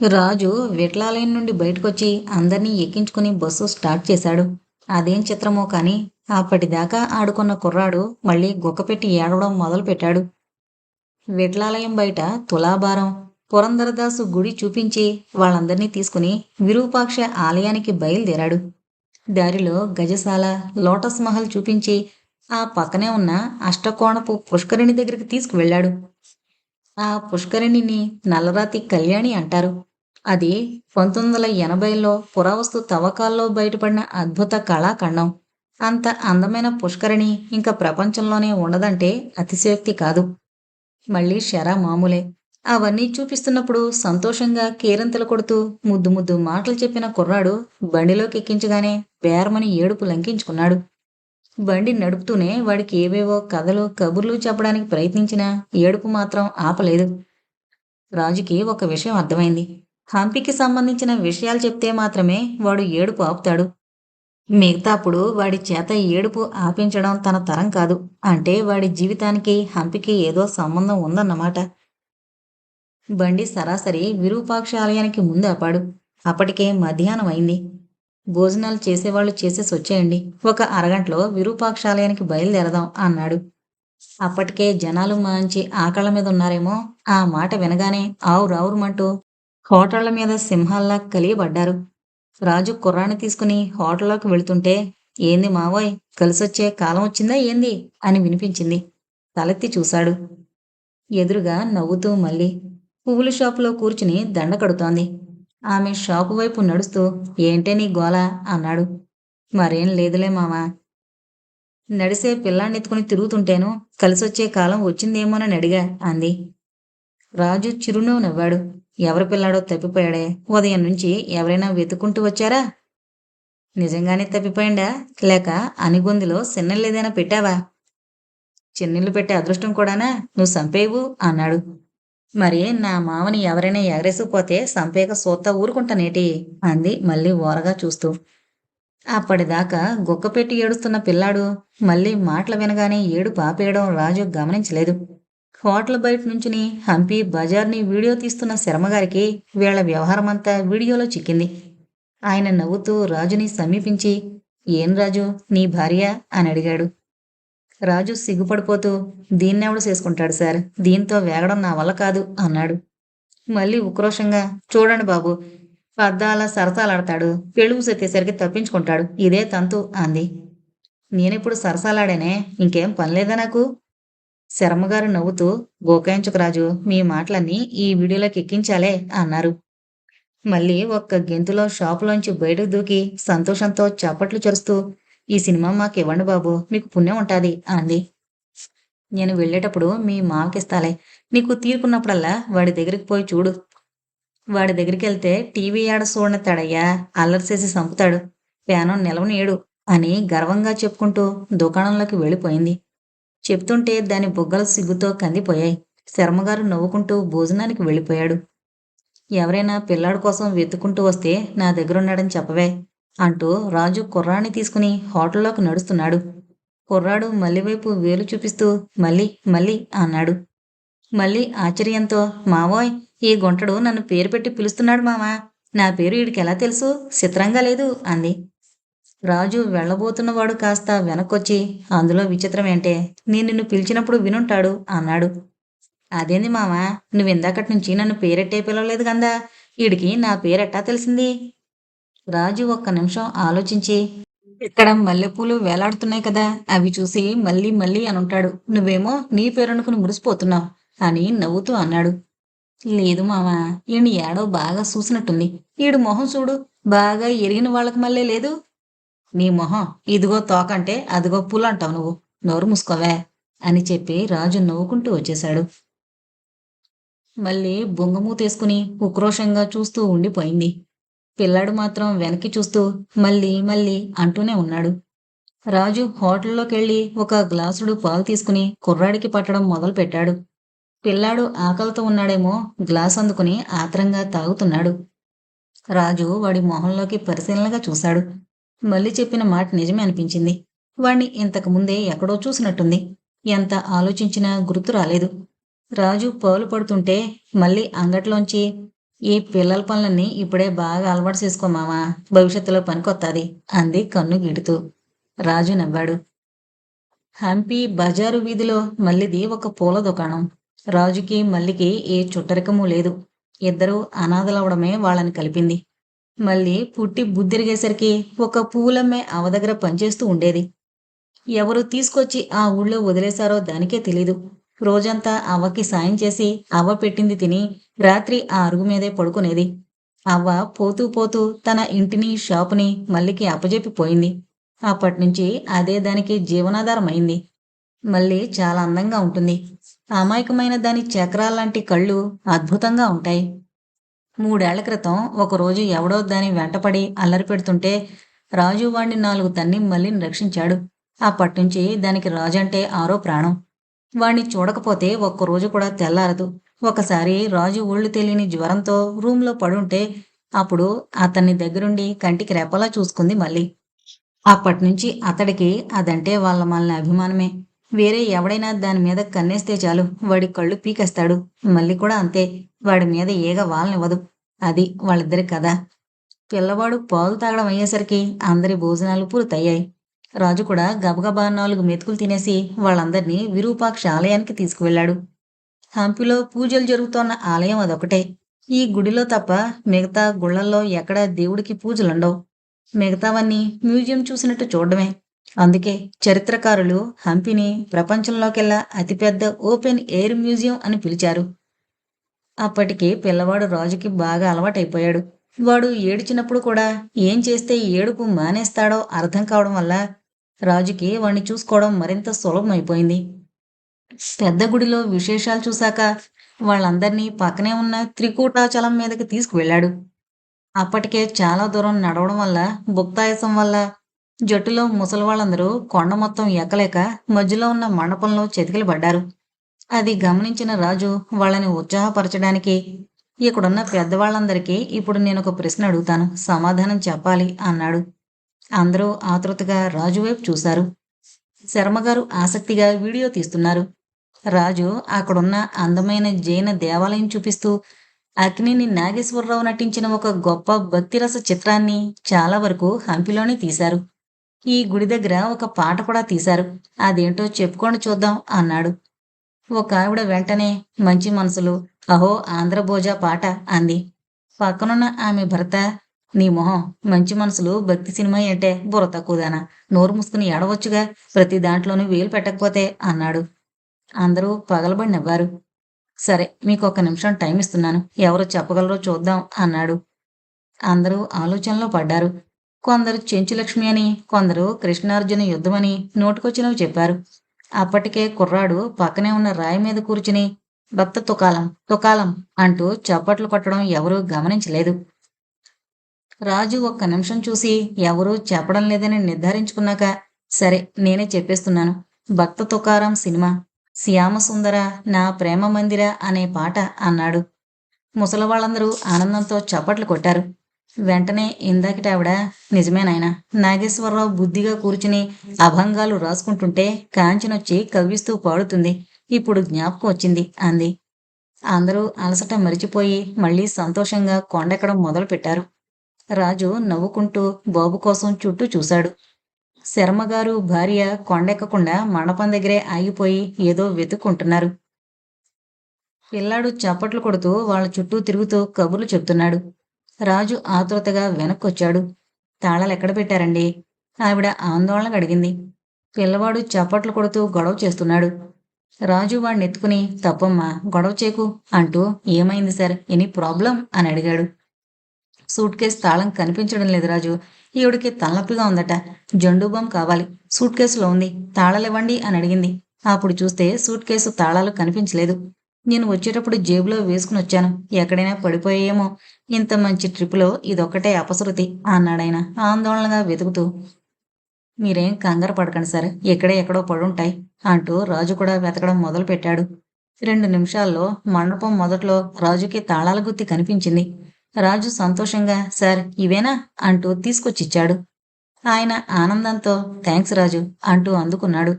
రాజు విట్లాలయం నుండి బయటకొచ్చి అందరినీ ఎక్కించుకుని బస్సు స్టార్ట్ చేశాడు. అదేం చిత్రమో కానీ అప్పటిదాకా ఆడుకున్న కుర్రాడు మళ్ళీ గుక్కపెట్టి ఏడవడం మొదలుపెట్టాడు. విట్లాలయం బయట తులాభారం పురంధరదాసు గుడి చూపించి వాళ్ళందరినీ తీసుకుని విరూపాక్ష ఆలయానికి బయలుదేరాడు. దారిలో గజశాల లోటస్ మహల్ చూపించి ఆ పక్కనే ఉన్న అష్టకోణపు పుష్కరిణి దగ్గరికి తీసుకువెళ్ళాడు. ఆ పుష్కరిణిని నల్లరాతి కళ్యాణి అంటారు. అది పంతొమ్మిది వందల ఎనభైలో పురావస్తు తవ్వకాల్లో బయటపడిన అద్భుత కళాఖండం. అంత అందమైన పుష్కరిణి ఇంకా ప్రపంచంలోనే ఉండదంటే అతిశయోక్తి కాదు. మళ్ళీ షరా మామూలే. అవన్నీ చూపిస్తున్నప్పుడు సంతోషంగా కేరింతలు కొడుతూ ముద్దు ముద్దు మాటలు చెప్పిన కుర్రాడు బండిలోకి ఎక్కించగానే బేరమని ఏడుపు లంకించుకున్నాడు. బండి నడుపుతూనే వాడికి ఏవేవో కథలు కబుర్లు చెప్పడానికి ప్రయత్నించినా ఏడుపు మాత్రం ఆపలేదు. రాజుకి ఒక విషయం అర్థమైంది. హంపికి సంబంధించిన విషయాలు చెప్తే మాత్రమే వాడు ఏడుపు ఆపుతాడు. మిగతాప్పుడు వాడి చేత ఏడుపు ఆపించడం తన తరం కాదు. అంటే వాడి జీవితానికి హంపికి ఏదో సంబంధం ఉందన్నమాట. బండి సరాసరి విరూపాక్ష ఆలయానికి ముందు ఆపాడు. అప్పటికే మధ్యాహ్నం అయింది. భోజనాలు చేసేవాళ్ళు చేసేసి వచ్చేయండి. ఒక అరగంటలో విరూపాక్షాలయానికి బయలుదేరదాం అన్నాడు. అప్పటికే జనాలు మంచి ఆకళ్ళ మీద ఉన్నారేమో ఆ మాట వినగానే ఆవురావురమంటూ హోటళ్ళ మీద సింహాల్లా కలియబడ్డారు. రాజు కుర్రాన్ని తీసుకుని హోటల్లోకి వెళుతుంటే ఏంది మావోయ్ కలిసొచ్చే కాలం వచ్చిందా ఏంది? అని వినిపించింది. తలెత్తి చూశాడు. ఎదురుగా నవ్వుతూ మళ్ళీ పువ్వుల షాపులో కూర్చుని దండ కడుతోంది. ఆమె షాపు వైపు నడుస్తూ ఏంటే నీ గోల? అన్నాడు. మరేం లేదులే మామా. నడిసే పిల్లాన్నెత్తుకుని తిరుగుతుంటేను కలిసొచ్చే కాలం వచ్చిందేమోనని అడిగా అంది. రాజు చిరునవ్వు నవ్వాడు. ఎవరి పిల్లాడో తప్పిపోయాడే? ఉదయం నుంచి ఎవరైనా వెతుక్కుంటూ వచ్చారా? నిజంగానే తప్పిపోయిందా లేక అనిగొందిలో ఏదైనా పెట్టావా? చిన్నిళ్ళు పెట్టే అదృష్టం కూడానా? నువ్వు సంపేవు? అన్నాడు. మరి నా మామని ఎవరైనా ఎగరేసుకుపోతే సంపేక సోత్తా ఊరుకుంటానేటి? అంది మళ్ళీ ఓరగా చూస్తూ. అప్పటిదాకా గుక్క పెట్టి ఏడుస్తున్న పిల్లాడు మళ్ళీ మాటలు వినగానే ఏడు పాపేయడం రాజు గమనించలేదు. హోటల్ బయట నుంచుని హంపి బజార్ని వీడియో తీస్తున్న శర్మగారికి వీళ్ళ వ్యవహారమంతా వీడియోలో చిక్కింది. ఆయన నవ్వుతూ రాజుని సమీపించి ఏం రాజు నీ భార్య? అని అడిగాడు. రాజు సిగ్గుపడిపోతూ దీన్నెవడు చేసుకుంటాడు సార్? దీంతో వేగడం నా వల్ల కాదు అన్నాడు. మళ్ళీ ఉక్రోషంగా చూడండి బాబు పద్దాల సరసాలాడతాడు పెళ్ళుగు సెత్తేసరికి తప్పించుకుంటాడు ఇదే తంతు అంది. నేనిప్పుడు సరసాలాడానే ఇంకేం పనిలేదా నాకు? శర్మగారు నవ్వుతూ గోకాయించుకు రాజు మీ మాటలన్నీ ఈ వీడియోలోకి ఎక్కించాలే అన్నారు. మళ్ళీ ఒక్క గెంతులో షాపులోంచి బయటకు దూకి సంతోషంతో చప్పట్లు చరుస్తూ ఈ సినిమా మాకు ఇవ్వండి బాబు మీకు పుణ్యం ఉంటుంది అంది నేను వెళ్ళేటప్పుడు మీ మామకిస్తాలే నీకు తీరుకున్నప్పుడల్లా వాడి దగ్గరికి పోయి చూడు. వాడి దగ్గరికి వెళ్తే టీవీ ఆడ చూడని తడయ్యా అల్లరి చేసి చంపుతాడు. ప్యానం నిలవనీయడు అని గర్వంగా చెప్పుకుంటూ దుకాణంలోకి వెళ్ళిపోయింది. చెప్తుంటే దాని బుగ్గలు సిగ్గుతో కందిపోయాయి. శర్మగారు నవ్వుకుంటూ భోజనానికి వెళ్ళిపోయాడు. ఎవరైనా పిల్లాడి కోసం వెతుక్కుంటూ వస్తే నా దగ్గరున్నాడని చెప్పవే. అంటూ రాజు కుర్రాన్ని తీసుకుని హోటల్లోకి నడుస్తున్నాడు. కుర్రాడు మల్లివైపు వేలు చూపిస్తూ మళ్ళీ మళ్ళీ అన్నాడు. మళ్ళీ ఆశ్చర్యంతో మావోయ్ ఈ గుంటడు నన్ను పేరు పెట్టి పిలుస్తున్నాడు మావా నా పేరు వీడికి ఎలా తెలుసు? చిత్రంగా లేదు అంది. రాజు వెళ్ళబోతున్నవాడు కాస్త వెనక్కొచ్చి అందులో విచిత్రం ఏంటే? నేను నిన్ను పిలిచినప్పుడు వినుంటాడు అన్నాడు. అదేంది మావా నువ్వు ఇందాకటి నుంచి నన్ను పేరెట్టే పిలవలేదు కందా వీడికి నా పేరెట్టా తెలిసింది? రాజు ఒక్క నిమిషం ఆలోచించి ఇక్కడ మల్లెపూలు వేలాడుతున్నాయి కదా అవి చూసి మళ్ళీ మళ్ళీ అనుంటాడు నువ్వేమో నీ పేరనుకుని మురిసిపోతున్నావు అని నవ్వుతూ అన్నాడు. లేదు మావా ఈయన ఏడో బాగా చూసినట్టుంది. ఈడు మొహం చూడు బాగా ఎరిగిన వాళ్ళకి మళ్ళీ లేదు. నీ మొహం ఇదిగో తోకంటే అదిగో పూలు అంటావు నువ్వు నోరు మూసుకోవే అని చెప్పి రాజు నవ్వుకుంటూ వచ్చేశాడు. మళ్ళీ బొంగమూతేసుకుని ఉక్రోషంగా చూస్తూ ఉండిపోయింది. పిల్లాడు మాత్రం వెనక్కి చూస్తూ మళ్ళీ మళ్ళీ అంటూనే ఉన్నాడు. రాజు హోటల్లోకెళ్ళి ఒక గ్లాసుడు పాలు తీసుకుని కుర్రాడికి పట్టడం మొదలుపెట్టాడు. పిల్లాడు ఆకలితో ఉన్నాడేమో గ్లాస్ అందుకుని ఆత్రంగా తాగుతున్నాడు. రాజు వాడి మొహంలోకి పరిశీలనగా చూశాడు. మళ్ళీ చెప్పిన మాట నిజమే అనిపించింది. వాణ్ణి ఇంతకు ముందే ఎక్కడో చూసినట్టుంది. ఎంత ఆలోచించినా గుర్తు రాలేదు. రాజు పాలు పడుతుంటే మళ్ళీ అంగట్లోంచి ఈ పిల్లల పనులన్నీ ఇప్పుడే బాగా అలవాటు చేసుకో మావా భవిష్యత్తులో పనికొత్తాది. అంది కన్ను గిడుతూ. రాజు నవ్వాడు. హంపి బజారు వీధిలో మల్లిది ఒక పూల దుకాణం. రాజుకి మల్లికి ఏ చుట్టరికము లేదు. ఇద్దరూ అనాథలవడమే వాళ్ళని కలిపింది. మళ్ళీ పుట్టి బుద్ధిరిగేసరికి ఒక పూలమ్మే అవ దగ్గర పనిచేస్తూ ఉండేది. ఎవరు తీసుకొచ్చి ఆ ఊళ్ళో వదిలేశారో దానికే తెలీదు. రోజంతా అవ్వకి సాయం చేసి అవ్వ పెట్టింది తిని రాత్రి ఆ అరుగు మీదే పడుకునేది. అవ్వ పోతూ పోతూ తన ఇంటిని షాపుని మల్లికి అప్పజెప్పిపోయింది. అప్పటినుంచి అదే దానికి జీవనాధారం అయింది మళ్ళీ చాలా అందంగా ఉంటుంది. అమాయకమైన దాని చక్రాల్లాంటి కళ్ళు అద్భుతంగా ఉంటాయి. మూడేళ్ళ క్రితం ఒకరోజు ఎవడో దాని వెంటపడి అల్లరి పెడుతుంటే రాజు వాణ్ణి నాలుగు తన్ని మళ్ళీ రక్షించాడు. అప్పటినుంచి దానికి రాజు అంటే ఆరో ప్రాణం. వాణ్ణి చూడకపోతే ఒక్కరోజు కూడా తెల్లారదు. ఒకసారి రాజు ఊళ్ళు తెలియని జ్వరంతో రూంలో పడుంటే అప్పుడు అతన్ని దగ్గరుండి కంటికి రెపలా చూసుకుంది మళ్ళీ. అప్పటినుంచి అతడికి అదంటే వాళ్ళ మళ్ళీ అభిమానమే. వేరే ఎవడైనా దాని మీద కన్నేస్తే చాలు వాడి కళ్ళు పీకేస్తాడు. మళ్ళీ కూడా అంతే వాడి మీద ఏగ వాళ్ళనివ్వదు అది వాళ్ళిద్దరి కథ. పిల్లవాడు పాలు తాగడం అయ్యేసరికి అందరి భోజనాలు పూర్తయ్యాయి. రాజు కూడా గబగబా నాలుగు మెతుకులు తినేసి వాళ్ళందరినీ విరూపాక్ష ఆలయానికి తీసుకువెళ్ళాడు. హంపిలో పూజలు జరుగుతోన్న ఆలయం అదొకటే ఈ గుడిలో తప్ప మిగతా గుళ్ళల్లో ఎక్కడా దేవుడికి పూజలుండవు. మిగతావన్నీ మ్యూజియం చూసినట్టు చూడడమే. అందుకే చరిత్రకారులు హంపిని ప్రపంచంలోకెల్లా అతిపెద్ద ఓపెన్ ఎయిర్ మ్యూజియం అని పిలిచారు. అప్పటికి పిల్లవాడు రాజుకి బాగా అలవాటైపోయాడు. వాడు ఏడిచినప్పుడు కూడా ఏం చేస్తే ఏడుపు మానేస్తాడో అర్థం కావడం వల్ల రాజుకి వాణ్ణి చూసుకోవడం మరింత సులభమైపోయింది పెద్ద గుడిలో విశేషాలు చూశాక వాళ్ళందర్నీ పక్కనే ఉన్న త్రికూటాచలం మీదకి తీసుకువెళ్ళాడు. అప్పటికే చాలా దూరం నడవడం వల్ల భుక్తాయసం వల్ల జట్టులో ముసలి వాళ్ళందరూ కొండ మొత్తం ఎక్కలేక మధ్యలో ఉన్న మండపంలో చెతికిలు పడ్డారు. అది గమనించిన రాజు వాళ్ళని ఉత్సాహపరచడానికి ఇక్కడున్న పెద్దవాళ్ళందరికీ ఇప్పుడు నేను ఒక ప్రశ్న అడుగుతాను సమాధానం చెప్పాలి అన్నాడు. అందరూ ఆతృతగా రాజు వైపు చూశారు. శర్మగారు ఆసక్తిగా వీడియో తీస్తున్నారు. రాజు అక్కడున్న అందమైన జైన దేవాలయం చూపిస్తూ అగ్నిని నాగేశ్వరరావు నటించిన ఒక గొప్ప భక్తిరస చిత్రాన్ని చాలా వరకు హంపిలోనే తీశారు. ఈ గుడి దగ్గర ఒక పాట కూడా తీశారు. అదేంటో చెప్పుకొని చూద్దాం అన్నాడు. ఒక ఆవిడ వెంటనే మంచి మనసులు అహో ఆంధ్రభోజ పాట అంది. పక్కనున్న ఆమె భర్త నీ మొహం మంచి మనసులు భక్తి సినిమా అంటే బుర్ర తక్కువదానా? నోరు మూసుకుని ఏడవచ్చుగా? ప్రతి దాంట్లోనూ వేలు పెట్టకపోతే అన్నాడు. అందరూ పగలబడి నవ్వారు. సరే మీకు ఒక నిమిషం టైం ఇస్తున్నాను. ఎవరు చెప్పగలరో చూద్దాం అన్నాడు. అందరూ ఆలోచనలో పడ్డారు. కొందరు చెంచులక్ష్మి అని కొందరు కృష్ణార్జున యుద్ధమని నోటికొచ్చినవి చెప్పారు. అప్పటికే కుర్రాడు పక్కనే ఉన్న రాయి మీద కూర్చుని భక్త తుకాలం తుకాలం అంటూ చప్పట్లు కొట్టడం ఎవరూ గమనించలేదు. రాజు ఒక్క నిమిషం చూసి ఎవరూ చెప్పడం లేదని నిర్ధారించుకున్నాక సరే నేనే చెప్పేస్తున్నాను. భక్త తుకారం సినిమా. శ్యామసుందర నా ప్రేమ మందిర అనే పాట అన్నాడు. ముసలవాళ్ళందరూ ఆనందంతో చప్పట్లు కొట్టారు. వెంటనే ఇందాకటావిడ నిజమేనాయన నాగేశ్వరరావు బుద్ధిగా కూర్చుని అభంగాలు రాసుకుంటుంటే కాంచనొచ్చి కవ్విస్తూ పాడుతుంది. ఇప్పుడు జ్ఞాపకం వచ్చింది అంది. అందరూ అలసట మరిచిపోయి మళ్ళీ సంతోషంగా కొండెక్కడం మొదలుపెట్టారు. రాజు నవ్వుకుంటూ బాబు కోసం చుట్టూ చూశాడు. శర్మగారు భార్య కొండెక్కకుండా మండపం దగ్గరే ఆగిపోయి ఏదో వెతుక్కుంటున్నారు. పిల్లాడు చప్పట్లు కొడుతూ వాళ్ళ చుట్టూ తిరుగుతూ కబుర్లు చెప్తున్నాడు. రాజు ఆతృతగా వెనక్కొచ్చాడు. తాళాలు ఎక్కడ పెట్టారండి? ఆవిడ ఆందోళన అడిగింది పిల్లవాడు చప్పట్లు కొడుతూ గొడవ చేస్తున్నాడు. రాజు వాడిని ఎత్తుకుని తప్పమ్మా గొడవ చేకు అంటూ ఏమైంది సార్? Any problem? అని అడిగాడు. సూట్ కేసు తాళం కనిపించడం లేదు రాజు. ఈవిడికి తలనొప్పిగా ఉందట. జండు బామ్ కావాలి. సూట్ కేసులో ఉంది. తాళాలు ఇవ్వండి అని అడిగింది. అప్పుడు చూస్తే సూట్ కేసు తాళాలు కనిపించలేదు. నేను వచ్చేటప్పుడు జేబులో వేసుకుని వచ్చాను. ఎక్కడైనా పడిపోయేమో. ఇంత మంచి ట్రిప్లో ఇదొక్కటే అపశృతి అన్నాడాయన ఆందోళనగా వెతుకుతూ. మీరేం కంగారు పడకండి సార్. ఎక్కడే ఎక్కడో పడుంటాయి అంటూ రాజు కూడా వెతకడం మొదలు పెట్టాడు రెండు నిమిషాల్లో మండపం మొదట్లో రాజుకి తాళాల గుత్తి కనిపించింది. రాజు సంతోషంగా సార్ ఇవేనా? అంటూ తీసుకొచ్చిచ్చాడు. ఆయన ఆనందంతో థ్యాంక్స్ రాజు అంటూ అందుకున్నాడు.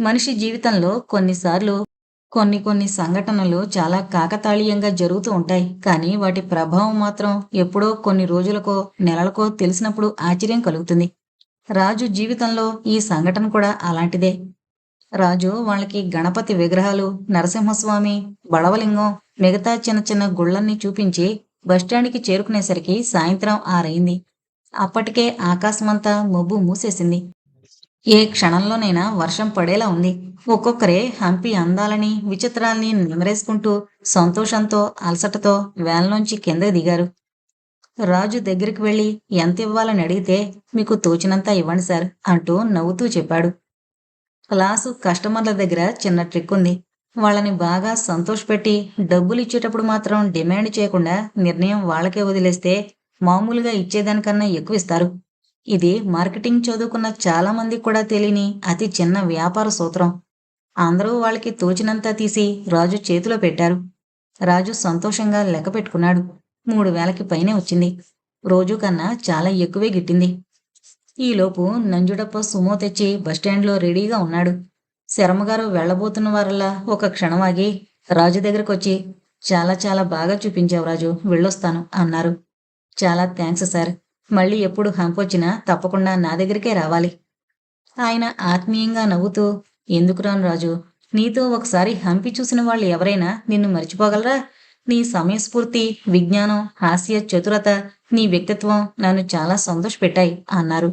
మనిషి జీవితంలో కొన్నిసార్లు కొన్ని కొన్ని సంఘటనలు చాలా కాకతాళీయంగా జరుగుతూ ఉంటాయి. కానీ వాటి ప్రభావం మాత్రం ఎప్పుడో కొన్ని రోజులకో నెలలకో తెలిసినప్పుడు ఆశ్చర్యం కలుగుతుంది. రాజు జీవితంలో ఈ సంఘటన కూడా అలాంటిదే. రాజు వాళ్ళకి గణపతి విగ్రహాలు నరసింహస్వామి బడవలింగం మిగతా చిన్న చిన్న గుళ్ళన్నీ చూపించి బస్టాండ్కి చేరుకునేసరికి సాయంత్రం ఆరైంది. అప్పటికే ఆకాశమంతా మబ్బు మూసేసింది. ఏ క్షణంలోనైనా వర్షం పడేలా ఉంది. ఒక్కొక్కరే హంపి అందాలని విచిత్రాల్ని నిమరేసుకుంటూ సంతోషంతో అలసటతో వ్యాన్లోంచి కింద దిగారు. రాజు దగ్గరికి వెళ్ళి ఎంత ఇవ్వాలని అడిగితే మీకు తోచినంత ఇవ్వండి సార్ అంటూ నవ్వుతూ చెప్పాడు. క్లాసు కస్టమర్ల దగ్గర చిన్న ట్రిక్ ఉంది. వాళ్ళని బాగా సంతోషపెట్టి డబ్బులు ఇచ్చేటప్పుడు మాత్రం డిమాండ్ చేయకుండా నిర్ణయం వాళ్ళకే వదిలేస్తే మామూలుగా ఇచ్చేదానికన్నా ఎక్కువ ఇస్తారు. ఇది మార్కెటింగ్ చదువుకున్న చాలా మందికి కూడా తెలియని అతి చిన్న వ్యాపార సూత్రం. అందరూ వాళ్ళకి తోచినంత తీసి రాజు చేతిలో పెట్టారు. రాజు సంతోషంగా లెక్క పెట్టుకున్నాడు. మూడు వేలకి పైనే వచ్చింది. రోజు కన్నా చాలా ఎక్కువే గిట్టింది. ఈలోపు నంజుడప్ప సుమో తెచ్చి బస్టాండ్లో రెడీగా ఉన్నాడు. శరమగారు వెళ్ళబోతున్న వారలా ఒక క్షణం ఆగి రాజు దగ్గరకు వచ్చి చాలా చాలా బాగా చూపించావు రాజు వెళ్ళొస్తాను అన్నారు. చాలా థ్యాంక్స్ సార్. మళ్ళీ ఎప్పుడు హంపొచ్చినా తప్పకుండా నా దగ్గరికే రావాలి. ఆయన ఆత్మీయంగా నవ్వుతూ ఎందుకు రాను రాజు? నీతో ఒకసారి హంపి చూసిన వాళ్ళు ఎవరైనా నిన్ను మర్చిపోగలరా? నీ సమయస్ఫూర్తి విజ్ఞానం హాస్య చతురత నీ వ్యక్తిత్వం నన్ను చాలా సంతోషపెట్టాయి అన్నారు.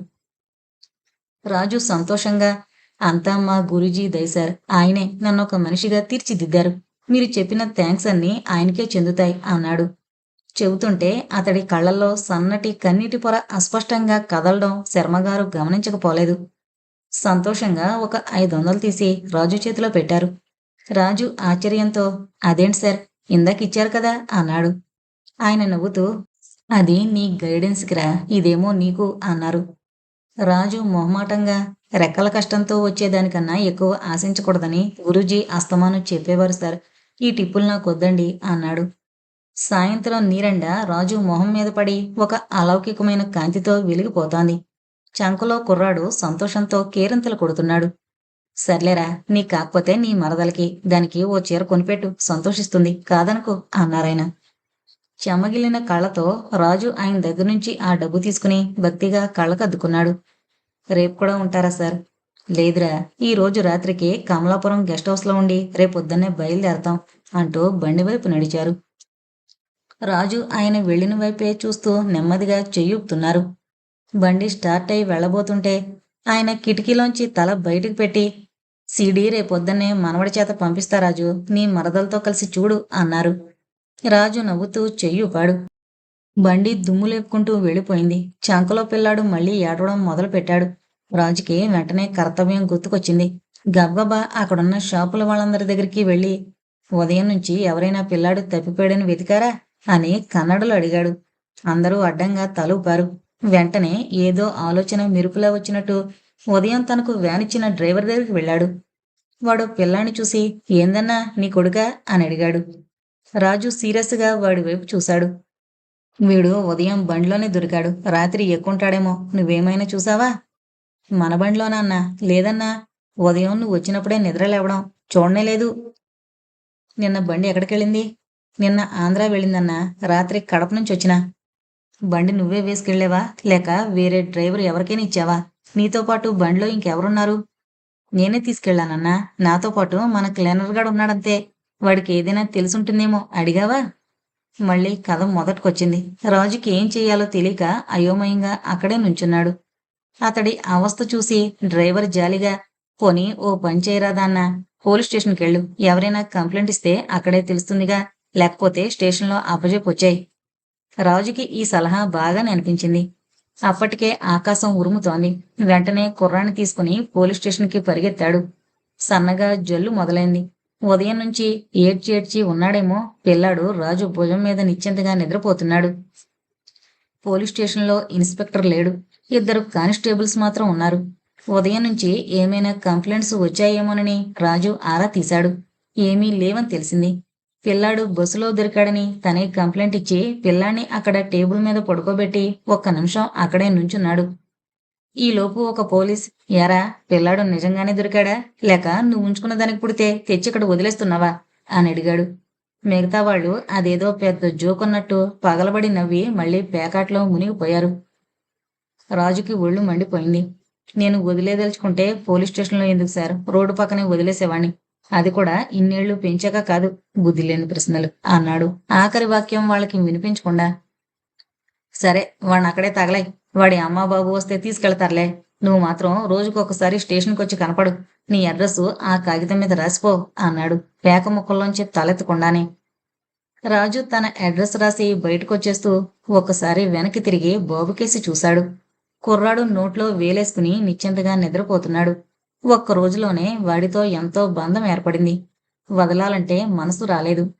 రాజు సంతోషంగా అంతా మా గురూజీ దయసార్ ఆయనే నన్ను ఒక మనిషిగా తీర్చిదిద్దారు. మీరు చెప్పిన థ్యాంక్స్ అన్నీ ఆయనకే చెందుతాయి అన్నాడు. చెబుతుంటే అతడి కళ్ళల్లో సన్నటి కన్నీటి పొర అస్పష్టంగా కదలడం శర్మగారు గమనించకపోలేదు. సంతోషంగా ఒక ఐదు వందలు తీసి రాజు చేతిలో పెట్టారు. రాజు ఆశ్చర్యంతో అదేంటి సార్? ఇందాకిచ్చారు కదా అన్నాడు. ఆయన నవ్వుతూ అది నీ గైడెన్స్కి రా ఇదేమో నీకు అన్నారు. రాజు మొహమాటంగా రెక్కల కష్టంతో వచ్చేదానికన్నా ఎక్కువ ఆశించకూడదని గురూజీ అస్తమానం చెప్పేవారు సార్. ఈ టిప్పులు నాకు వద్దండి అన్నాడు. సాయంత్రం నీరెండ రాజు మొహం మీద పడి ఒక అలౌకికమైన కాంతితో వెలిగిపోతోంది. చంకలో కుర్రాడు సంతోషంతో కేరింతలు కొడుతున్నాడు. సర్లేరా నీ కాకపోతే నీ మరదలకి దానికి ఓ చీర కొనిపెట్టు సంతోషిస్తుంది కాదనుకో అన్నారాయన చెమగిలిన కళ్ళతో రాజు ఆయన దగ్గర నుంచి ఆ డబ్బు తీసుకుని భక్తిగా కళ్ళకద్దుకున్నాడు. రేపు కూడా ఉంటారా సార్? లేదురా. ఈ రోజు రాత్రికి కమలాపురం గెస్ట్ హౌస్లో ఉండి రేపొద్దున్నే బయలుదేరతాం అంటూ బండి వైపు నడిచారు. రాజు ఆయన వెళ్ళిన వైపే చూస్తూ నెమ్మదిగా చెయ్యూపుతున్నారు. బండి స్టార్ట్ అయి వెళ్ళబోతుంటే ఆయన కిటికీలోంచి తల బయటకు పెట్టి సీడీ రేపొద్దున్నే మనవడి చేత పంపిస్తా రాజు నీ మరదలతో కలిసి చూడు అన్నారు. రాజు నవ్వుతూ చెయ్యూపాడు. బండి దుమ్ము లేపుకుంటూ వెళ్ళిపోయింది. చంకలో పిల్లాడు మళ్ళీ ఏడవడం మొదలుపెట్టాడు. రాజుకి వెంటనే కర్తవ్యం గుర్తుకొచ్చింది. గబగబా అక్కడున్న షాపుల వాళ్ళందరి దగ్గరికి వెళ్ళి ఉదయం నుంచి ఎవరైనా పిల్లాడు తప్పిపోయాడని వెతికారా? అని కన్నడలో అడిగాడు. అందరూ అడ్డంగా తలూపారు. వెంటనే ఏదో ఆలోచన మెరుపులా వచ్చినట్టు ఉదయం తనకు వ్యానిచ్చిన డ్రైవర్ దగ్గరికి వెళ్ళాడు. వాడు పిల్లాన్ని చూసి ఏందన్నా నీ కొడుకా? అని అడిగాడు. రాజు సీరియస్గా వాడి వైపు చూశాడు. వీడు ఉదయం బండిలోనే దొరికాడు. రాత్రి ఎక్కుంటాడేమో నువ్వేమైనా చూసావా? మన బండిలోనన్నా లేదన్నా ఉదయం నువ్వు వచ్చినప్పుడే నిద్ర లేవడం. చూడనే లేదు. నిన్న బండి ఎక్కడికెళ్ళింది? నిన్న ఆంధ్ర వెళ్ళిందన్నా. రాత్రి కడప నుంచి వచ్చినా. బండి నువ్వే వేసుకెళ్ళావా? లేక వేరే డ్రైవర్ ఎవరికైనా ఇచ్చావా? నీతో పాటు బండిలో ఇంకెవరున్నారు? నేనే తీసుకెళ్ళానన్నా నాతో పాటు మన క్లీనర్ గాడు ఉన్నాడంతే. వాడికి ఏదైనా తెలుసుంటుందేమో అడిగావా? మళ్ళీ కథ మొదటికొచ్చింది. రాజుకి ఏం చేయాలో తెలియక అయోమయంగా అక్కడే నుంచున్నాడు. అతడి అవస్థ చూసి డ్రైవర్ జాలిగా పోని ఓ పని చేయరాదా పోలీస్ స్టేషన్కి వెళ్ళు ఎవరైనా కంప్లైంట్ ఇస్తే అక్కడే తెలుస్తుందిగా లేకపోతే స్టేషన్లో అప్పజెప్పొచ్చాయి. రాజుకి ఈ సలహా బాగానే అనిపించింది. అప్పటికే ఆకాశం ఉరుముతోంది. వెంటనే కుర్రాన్ని తీసుకుని పోలీస్ స్టేషన్కి పరిగెత్తాడు. సన్నగా జల్లు మొదలైంది. ఉదయం నుంచి ఏడ్చి ఏడ్చి ఉన్నాడేమో పిల్లాడు రాజు భుజం మీద నిశ్చింతగా నిద్రపోతున్నాడు. పోలీస్ స్టేషన్లో ఇన్స్పెక్టర్ లేడు. ఇద్దరు కానిస్టేబుల్స్ మాత్రం ఉన్నారు. ఉదయం నుంచి ఏమైనా కంప్లైంట్స్ వచ్చాయేమోనని రాజు ఆరా తీశాడు. ఏమీ లేవని తెలిసింది. పిల్లాడు బస్సులో దొరికాడని తనే కంప్లైంట్ ఇచ్చి పిల్లాన్ని అక్కడ టేబుల్ మీద పడుకోబెట్టి ఒక్క నిమిషం అక్కడే నుంచున్నాడు. ఈలోపు ఒక పోలీస్ ఎరా పిల్లాడు నిజంగానే దొరికాడా? లేక నువ్వు ఉంచుకున్న దానికి పుడితే తెచ్చి ఇక్కడ వదిలేస్తున్నావా? అని అడిగాడు. మిగతా వాళ్ళు అదేదో పెద్ద జోకున్నట్టు పగలబడి నవ్వి మళ్ళీ పేకాట్లో మునిగిపోయారు. రాజుకి ఒళ్ళు మండిపోయింది. నేను వదిలేదలుచుకుంటే పోలీస్ స్టేషన్లో ఎందుకు సార్? రోడ్డు పక్కనే వదిలేసేవాణ్ణి. అది కూడా ఇన్నేళ్ళు పెంచాక కాదు. బుద్ధి లేని ప్రశ్నలు అన్నాడు. ఆఖరి వాక్యం వాళ్ళకి వినిపించకుండా. సరే వాడిని అక్కడే తగలాయి వాడి అమ్మా బాబు వస్తే తీసుకెళ్తారులే. నువ్వు మాత్రం రోజుకొకసారి స్టేషన్కి వచ్చి కనపడు. నీ అడ్రస్ ఆ కాగితం మీద రాసిపో అన్నాడు పేక ముక్కల్లోంచి తలెత్తకుండానే. రాజు తన అడ్రస్ రాసి బయటకొచ్చేస్తూ ఒకసారి వెనక్కి తిరిగి బాబుకేసి చూశాడు. కుర్రాడు నోట్లో వేలేసుకుని నిశ్చింతగా నిద్రపోతున్నాడు. ఒక్క రోజులోనే వాడితో ఎంతో బంధం ఏర్పడింది. వదలాలంటే మనసు రాలేదు.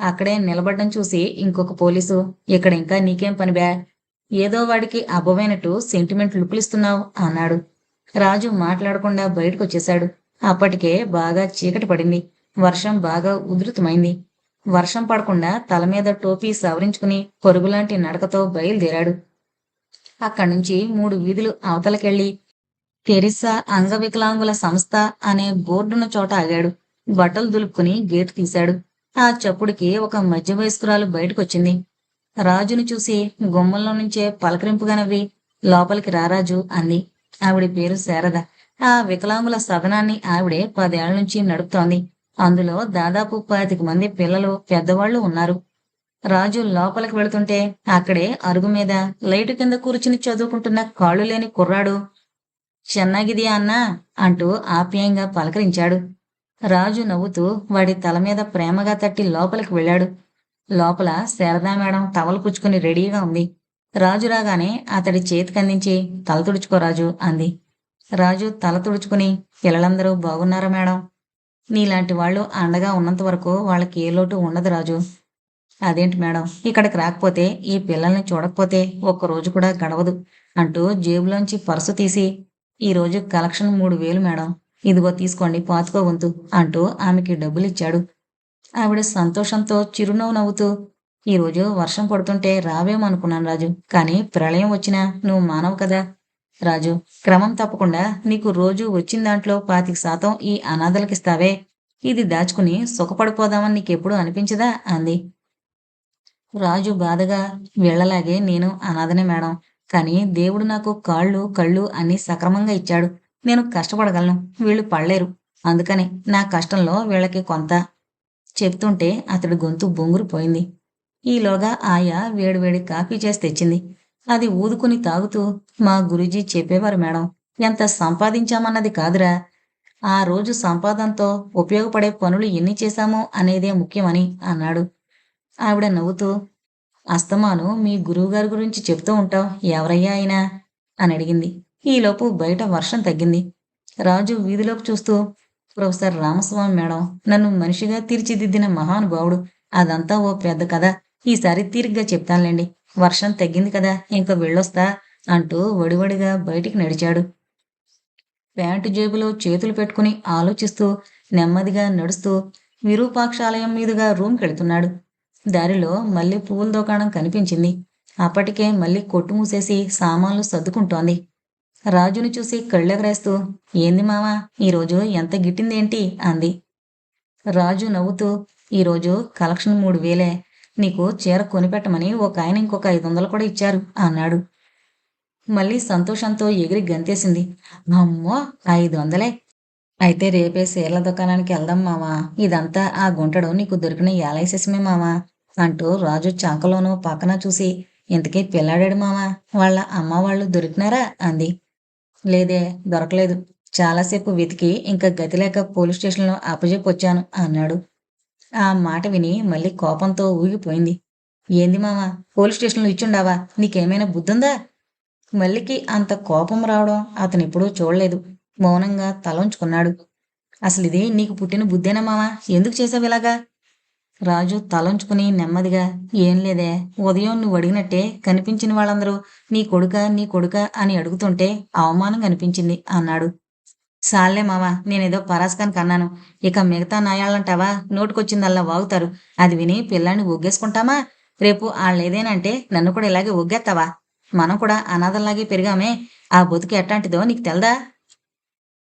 అక్కడే నిలబడ్డం చూసి ఇంకొక పోలీసు ఇక్కడ ఇంకా నీకేం పని బ్యా? ఏదో వాడికి అబ్బమైనట్టు సెంటిమెంట్ లుపులిస్తున్నావు అన్నాడు. రాజు మాట్లాడకుండా బయటకొచ్చేశాడు. అప్పటికే బాగా చీకటి పడింది. వర్షం బాగా ఉధృతమైంది. వర్షం పడకుండా తల మీద టోపీ సవరించుకుని పొరుగులాంటి నడకతో బయలుదేరాడు. అక్కడి నుంచి మూడు వీధులు అవతలకెళ్ళి తెరిసా అంగవికలాంగుల సంస్థ అనే బోర్డున్న చోట ఆగాడు. బట్టలు దులుపుకుని గేటు తీశాడు. ఆ చప్పుడికి ఒక మధ్య వయస్కురాలు బయటకొచ్చింది. రాజును చూసి గుమ్మంలో నుంచే పలకరింపుగా నవ్వి లోపలికి రారాజు అంది. ఆవిడ పేరు శారద. ఆ వికలాంగుల సదనాన్ని ఆవిడే పదేళ్ళ నుంచి నడుపుతోంది. అందులో దాదాపు పాతిక మంది పిల్లలు పెద్దవాళ్ళు ఉన్నారు. రాజు లోపలికి వెళుతుంటే అక్కడే అరుగు మీద లైటు కింద కూర్చుని చదువుకుంటున్న కాళ్ళు లేని కుర్రాడు. చెన్నాగిది అన్నా అంటూ ఆప్యాయంగా పలకరించాడు. రాజు నవ్వుతూ వాడి తల మీద ప్రేమగా తట్టి లోపలికి వెళ్ళాడు. లోపల శారదా మేడం టవల్ పుచ్చుకుని రెడీగా ఉంది. రాజు రాగానే అతడి చేతికందించి తల తుడుచుకో రాజు అంది. రాజు తల తుడుచుకుని పిల్లలందరూ బాగున్నారా మేడం? నీలాంటి వాళ్ళు అండగా ఉన్నంత వరకు వాళ్ళకి ఏ లోటు ఉండదు రాజు. అదేంటి మేడం? ఇక్కడికి రాకపోతే ఈ పిల్లల్ని చూడకపోతే ఒక్క రోజు కూడా గడవదు అంటూ జేబులోంచి పర్సు తీసి ఈరోజు కలెక్షన్ మూడు వేలు మేడం. ఇదిగో తీసుకోండి పాతుకో వంతు అంటూ ఆమెకి డబ్బులు ఇచ్చాడు ఆవిడ సంతోషంతో చిరునవ్వు నవ్వుతూ ఈరోజు వర్షం పడుతుంటే రావేమనుకున్నాను రాజు కానీ ప్రళయం వచ్చినా నువ్వు మానవు కదా. రాజు క్రమం తప్పకుండా నీకు రోజు వచ్చిన దాంట్లో పాతిక శాతం ఈ అనాథలకిస్తావే. ఇది దాచుకుని సుఖపడిపోదామని నీకెప్పుడు అనిపించదా? అంది. రాజు బాధగా వీళ్ళలాగే నేను అనాథనే మేడం. కానీ దేవుడు నాకు కాళ్ళు కళ్ళు అన్నీ సక్రమంగా ఇచ్చాడు. నేను కష్టపడగలను. వీళ్ళు పడలేరు. అందుకని నా కష్టంలో వీళ్ళకి కొంత చెప్తుంటే అతడి గొంతు బొంగురుపోయింది. ఈలోగా ఆయా వేడివేడి కాఫీ చేసి తెచ్చింది. అది ఊదుకుని తాగుతూ మా గురూజీ చెప్పేవారు మేడం. ఎంత సంపాదించామన్నది కాదురా. ఆ రోజు సంపాదనతో ఉపయోగపడే పనులు ఎన్ని చేశామో అనేదే ముఖ్యమని అన్నాడు. ఆవిడ నవ్వుతూ అస్తమాను మీ గురువుగారి గురించి చెప్తూ ఉంటావు. ఎవరయ్యా అయినా అని అడిగింది. ఈలోపు బయట వర్షం తగ్గింది. రాజు వీధిలోకి చూస్తూ ప్రొఫెసర్ రామస్వామి మేడం నన్ను మనిషిగా తీర్చిదిద్దిన మహానుభావుడు. అదంతా ఓ పెద్ద కథ. ఈసారి తీరిగ్గా చెప్తానులేండి. వర్షం తగ్గింది కదా ఇంక వెళ్ళొస్తా అంటూ వడివడిగా బయటికి నడిచాడు. ప్యాంటు జేబులో చేతులు పెట్టుకుని ఆలోచిస్తూ నెమ్మదిగా నడుస్తూ విరూపాక్షాలయం మీదుగా రూమ్కి వెళుతున్నాడు దారిలో మళ్ళీ పువ్వుల దుకాణం కనిపించింది. అప్పటికే మళ్ళీ కొట్టు మూసేసి సామాన్లు సర్దుకుంటోంది. రాజుని చూసి కళ్ళెగరేస్తూ ఏంది మావా ఈరోజు ఎంత గిట్టిందేంటి? అంది. రాజు నవ్వుతూ ఈరోజు కలెక్షన్ మూడు వేలే. నీకు చీర కొనిపెట్టమని ఒక ఆయన ఇంకొక ఐదు వందలు కూడా ఇచ్చారు అన్నాడు. మళ్ళీ సంతోషంతో ఎగిరి గంతేసింది. అమ్మో ఐదు వందలే. అయితే రేపే చీరల దుకాణానికి వెళ్దాం మావా. ఇదంతా ఆ గుంటడు నీకు దొరికిన యాలైసేసమే మావా. అంటూ రాజు చాకలోనూ పక్కన చూసి ఇంతకీ పిల్లాడాడు మావా వాళ్ళ అమ్మ వాళ్ళు దొరికినారా? అంది. లేదే దొరకలేదు. చాలాసేపు వెతికి ఇంకా గతిలేక పోలీస్ స్టేషన్లో అప్పజెప్పొచ్చాను అన్నాడు. ఆ మాట విని మళ్ళీ కోపంతో ఊగిపోయింది. ఏంది మావా పోలీస్ స్టేషన్లో ఇచ్చుండావా? నీకేమైనా బుద్ధుందా? మల్లికి అంత కోపం రావడం అతనిప్పుడూ చూడలేదు. మౌనంగా తలంచుకున్నాడు అసలు ఇది నీకు పుట్టిన బుద్ధేనా మావా ఎందుకు చేసావు ఇలాగా? రాజు తలంచుకుని నెమ్మదిగా ఏం లేదే ఉదయం నువ్వు అడిగినట్టే కనిపించిన వాళ్ళందరూ నీ కొడుక నీ కొడుక అని అడుగుతుంటే అవమానం కనిపించింది అన్నాడు. సాలే మావా నేనేదో పరాస్కానికి అన్నాను. ఇక మిగతా నాయాళ్ళంటావా నోటుకొచ్చిందల్లా వాగుతారు. అది విని పిల్లాన్ని ఒగ్గేసుకుంటామా? రేపు వాళ్ళేదేనంటే నన్ను కూడా ఇలాగే ఒగ్గేస్తావా? మనం కూడా అనాథల్లాగే పెరిగామే. ఆ బతుకు ఎట్లాంటిదో నీకు తెల్దా?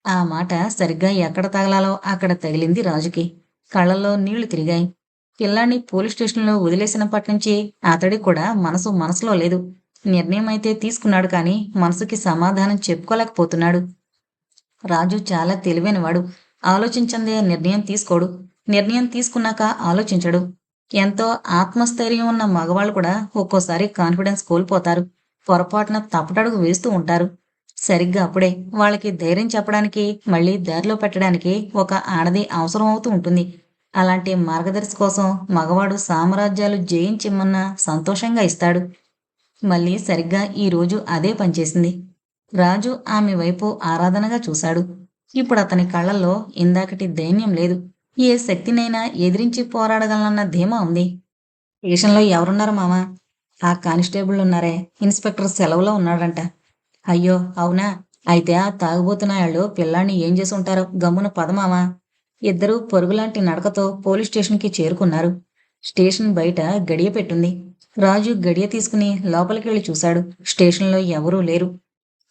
ఆ మాట సరిగ్గా ఎక్కడ తగలాలో అక్కడ తగిలింది రాజుకి. కళ్ళల్లో నీళ్ళు తిరిగాయి. పిల్లాన్ని పోలీస్ స్టేషన్లో వదిలేసినప్పటి నుంచి అతడి కూడా మనసు మనసులో లేదు. నిర్ణయం అయితే తీసుకున్నాడు కానీ మనసుకి సమాధానం చెప్పుకోలేకపోతున్నాడు. రాజు చాలా తెలివైనవాడు. ఆలోచించందే నిర్ణయం తీసుకోడు. నిర్ణయం తీసుకున్నాక ఆలోచించడు. ఎంతో ఆత్మస్థైర్యం ఉన్న మగవాళ్ళు కూడా ఒక్కోసారి కాన్ఫిడెన్స్ కోల్పోతారు. పొరపాటున తప్పటడుగు వేస్తూ ఉంటారు. సరిగ్గా అప్పుడే వాళ్ళకి ధైర్యం చెప్పడానికి మళ్ళీ దారిలో పెట్టడానికి ఒక ఆడది అవసరం అవుతూ ఉంటుంది. అలాంటి మార్గదర్శి కోసం మగవాడు సామ్రాజ్యాలు జయించిమ్మన్నా సంతోషంగా ఇస్తాడు. మళ్ళీ సరిగ్గా ఈ రోజు అదే పనిచేసింది రాజు ఆమె వైపు ఆరాధనగా చూశాడు. ఇప్పుడు అతని కళ్ళల్లో ఇందాకటి దైన్యం లేదు. ఏ శక్తినైనా ఎదిరించి పోరాడగలనన్న ధీమా ఉంది. స్టేషన్లో ఎవరున్నారు మామ? ఆ కానిస్టేబుల్ ఉన్నారే. ఇన్స్పెక్టర్ సెలవులో ఉన్నాడంట. అయ్యో అవునా? అయితే ఆ తాగుబోతున్నాయాళ్ళు పిల్లాన్ని ఏం చేసి ఉంటారో? గమ్మున పదమామా ఇద్దరూ పొరుగులాంటి నడకతో పోలీస్ స్టేషన్కి చేరుకున్నారు. స్టేషన్ బయట గడియ పెట్టుంది. రాజు గడియ తీసుకుని లోపలికి వెళ్ళి చూశాడు. స్టేషన్లో ఎవరూ లేరు.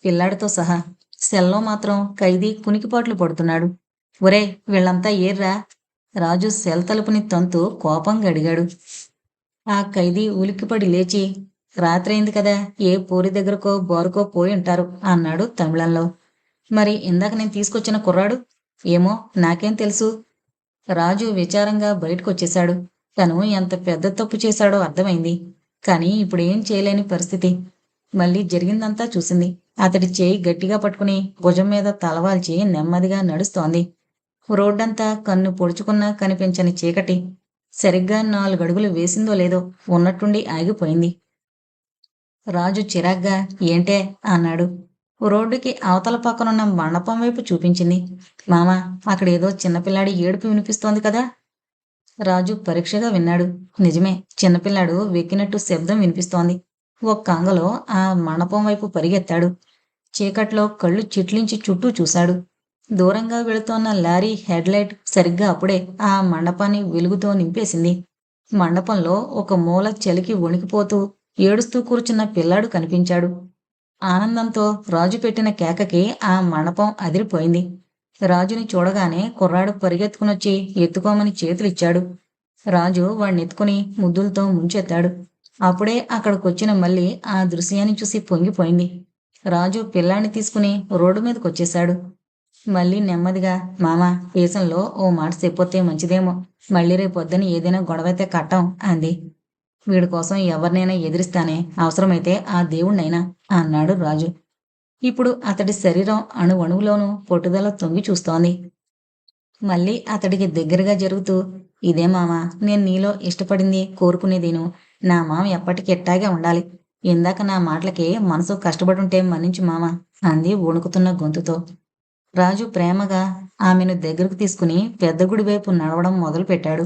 పిల్లాడితో సహా సెల్లో మాత్రం ఖైదీ కునికిపాట్లు పడుతున్నాడు. ఒరే వీళ్ళంతా ఏర్రా? రాజు సెల్ తలుపుని తంతు కోపంగా అడిగాడు. ఆ ఖైదీ ఉలిక్కిపడి లేచి రాత్రైంది కదా ఏ పోరి దగ్గరకో బోరుకో పోయి ఉంటారు అన్నాడు తమిళంలో. మరి ఇందాక నేను తీసుకొచ్చిన కుర్రాడు? ఏమో నాకేం తెలుసు. రాజు విచారంగా బయటకొచ్చేశాడు. తను ఎంత పెద్ద తప్పు చేశాడో అర్థమైంది. కానీ ఇప్పుడేం చేయలేని పరిస్థితి. మళ్ళీ జరిగిందంతా చూసింది. అతడి చేయి గట్టిగా పట్టుకుని భుజం మీద తలవాల్చి నెమ్మదిగా నడుస్తోంది. రోడ్డంతా కన్ను పొడుచుకున్నా కనిపించని చీకటి. సరిగ్గా నాలుగడుగులు వేసిందో లేదో ఉన్నట్టుండి ఆగిపోయింది. రాజు చిరాగ్గా ఏంటే? అన్నాడు. రోడ్డుకి అవతల పక్కనున్న మండపం వైపు చూపించింది. మామ అక్కడ ఏదో చిన్నపిల్లాడి ఏడుపు వినిపిస్తోంది కదా. రాజు పరీక్షగా విన్నాడు. నిజమే చిన్నపిల్లాడు వెక్కినట్టు శబ్దం వినిపిస్తోంది. ఒక్క అంగలో ఆ మండపం వైపు పరిగెత్తాడు. చీకట్లో కళ్ళు చిట్లించి చుట్టూ చూశాడు. దూరంగా వెళుతోన్న లారీ హెడ్లైట్ సరిగ్గా అప్పుడే ఆ మండపాన్ని వెలుగుతో నింపేసింది. మండపంలో ఒక మూల చలికి వణికిపోతూ ఏడుస్తూ కూర్చున్న పిల్లాడు కనిపించాడు. ఆనందంతో రాజు పెట్టిన కేకకి ఆ మండపం అదిరిపోయింది. రాజుని చూడగానే కుర్రాడు పరిగెత్తుకునొచ్చి ఎత్తుకోమని చేతులిచ్చాడు. రాజు వాడిని ఎత్తుకుని ముద్దులతో ముంచెత్తాడు. అప్పుడే అక్కడికొచ్చిన మళ్ళీ ఆ దృశ్యాన్ని చూసి పొంగిపోయింది. రాజు పిల్లాన్ని తీసుకుని రోడ్డు మీదకొచ్చేశాడు. మళ్ళీ నెమ్మదిగా మామ దేశంలో ఓ మాట చెప్పొస్తే మంచిదేమో. మళ్ళీ రేపొద్దని ఏదైనా గొడవైతే కట్టం అంది. వీడి కోసం ఎవరినైనా ఎదిరిస్తానే అవసరమైతే ఆ దేవుణ్ణైనా అన్నాడు రాజు. ఇప్పుడు అతడి శరీరం అణువణువులోనూ పొట్టుదల తొంగి చూస్తోంది. మళ్ళీ అతడికి దగ్గరగా జరుగుతూ ఇదే మామ నేను నీలో ఇష్టపడింది కోరుకునేదేను. నా మామ ఎప్పటికెట్టాగే ఉండాలి. ఇందాక నా మాటలకి మనసు కష్టపడుంటే మన్నించు మామ అంది వణుకుతున్న గొంతుతో. రాజు ప్రేమగా ఆమెను దగ్గరకు తీసుకుని పెద్ద గుడి వైపు నడవడం మొదలుపెట్టాడు.